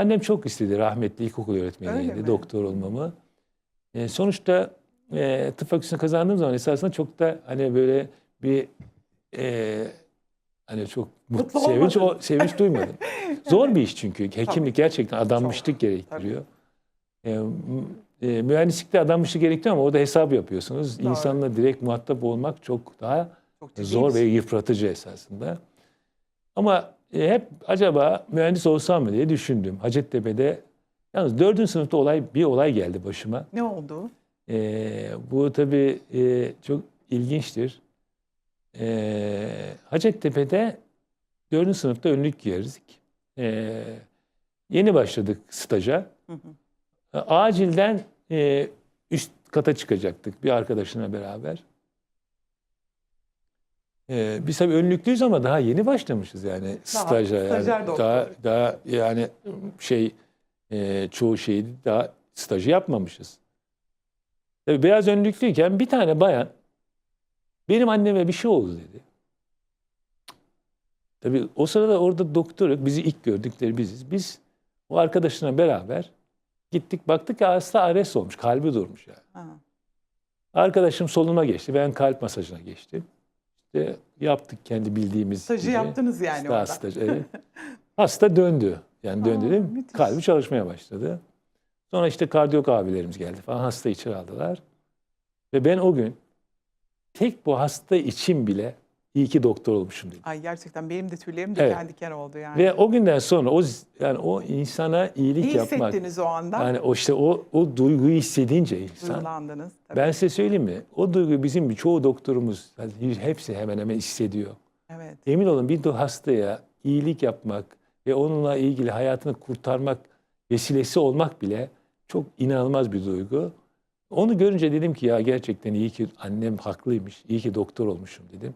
Annem çok istedi rahmetli ilkokul öğretmeniydi doktor olmamı. E, sonuçta e, tıp fakültesini kazandığım zaman esasında çok da hani böyle bir e, hani çok mutlu, sevinç, o, sevinç duymadım. Zor bir iş çünkü. Hekimlik Tabii. gerçekten adanmışlık Çok, gerektiriyor. E, e, mühendislikte adanmışlık gerektiriyor ama orada hesap yapıyorsunuz. Doğru. İnsanla direkt muhatap olmak çok daha Çok zor ve şey. yıpratıcı esasında. Ama e, hep acaba mühendis olsam mı diye düşündüm. Hacettepe'de yalnız dördüncü sınıfta olay bir olay geldi başıma. Ne oldu? E, bu tabii e, çok ilginçtir. E, Hacettepe'de dördüncü sınıfta önlük giyerdik. E, yeni başladık staja. Hı hı. E, Acilden e, üst kata çıkacaktık bir arkadaşına beraber. E, biz tabii önlüklüyüz ama daha yeni başlamışız yani staja. Yani daha, daha yani şey e, çoğu şeyi daha stajı yapmamışız. Tabii beyaz önlüklüyken bir tane bayan benim anneme bir şey oldu dedi. Tabii o sırada orada doktor. Bizi ilk gördükleri biziz. Biz o arkadaşına beraber gittik baktık ki hasta ares olmuş. Kalbi durmuş yani. Ha. Arkadaşım soluma geçti. Ben kalp masajına geçtim. İşte yaptık kendi bildiğimiz Stajı gibi. yaptınız yani Daha orada. staj, evet. Hasta döndü. Yani döndü Aa, değil mi? müthiş. Kalbi çalışmaya başladı. Sonra işte kardiyok abilerimiz geldi falan. Hasta içeri aldılar. Ve ben o gün tek bu hasta için bile iyi ki doktor olmuşum dedim. Ay gerçekten benim de tüylerim diken Evet. diken oldu yani. Ve o günden sonra o yani o insana iyilik ne yapmak. hissettiniz o anda? Yani o işte o o duyguyu hissedince insan. Duygulandınız. Tabii. Ben size söyleyeyim mi? O duyguyu bizim çoğu doktorumuz yani hepsi hemen hemen hissediyor. Evet. Emin olun bir hastaya iyilik yapmak ve onunla ilgili hayatını kurtarmak vesilesi olmak bile çok inanılmaz bir duygu. Onu görünce dedim ki ya gerçekten iyi ki annem haklıymış, iyi ki doktor olmuşum dedim.